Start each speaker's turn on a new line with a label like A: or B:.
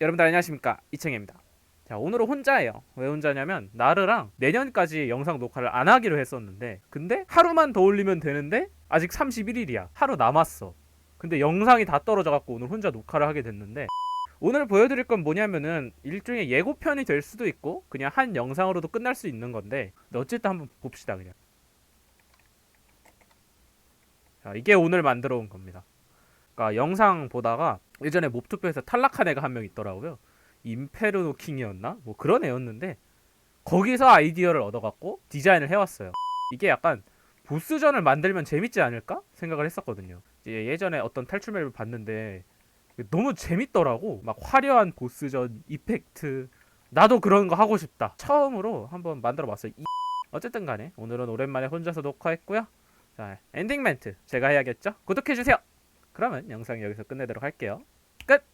A: 여러분들 안녕하십니까? 이청입니다. 자 오늘은 혼자예요. 왜 혼자냐면 나르랑 내년까지 영상 녹화를 안 하기로 했었는데 근데 하루만 더 올리면 되는데 아직 31일이야. 하루 남았어. 근데 영상이 다 떨어져 갖고 오늘 혼자 녹화를 하게 됐는데 오늘 보여드릴 건 뭐냐면은 일종의 예고편이 될 수도 있고 그냥 한 영상으로도 끝날 수 있는 건데 어쨌든 한번 봅시다 그냥. 자 이게 오늘 만들어 온 겁니다. 그러니까 영상 보다가 예전에 몹투표에서 탈락한 애가 한 명 있더라고요. 임페르노 킹이었나? 뭐 그런 애였는데 거기서 아이디어를 얻어갖고 디자인을 해왔어요. 이게 약간 보스전을 만들면 재밌지 않을까 생각을 했었거든요. 예전에 어떤 탈출 맵을 봤는데 너무 재밌더라고. 막 화려한 보스전 이펙트. 나도 그런 거 하고 싶다. 처음으로 한번 만들어봤어요. 이- 어쨌든 간에 오늘은 오랜만에 혼자서 녹화했고요. 자 엔딩 멘트 제가 해야겠죠? 구독해주세요. 그러면 영상 여기서 끝내도록 할게요. 끝!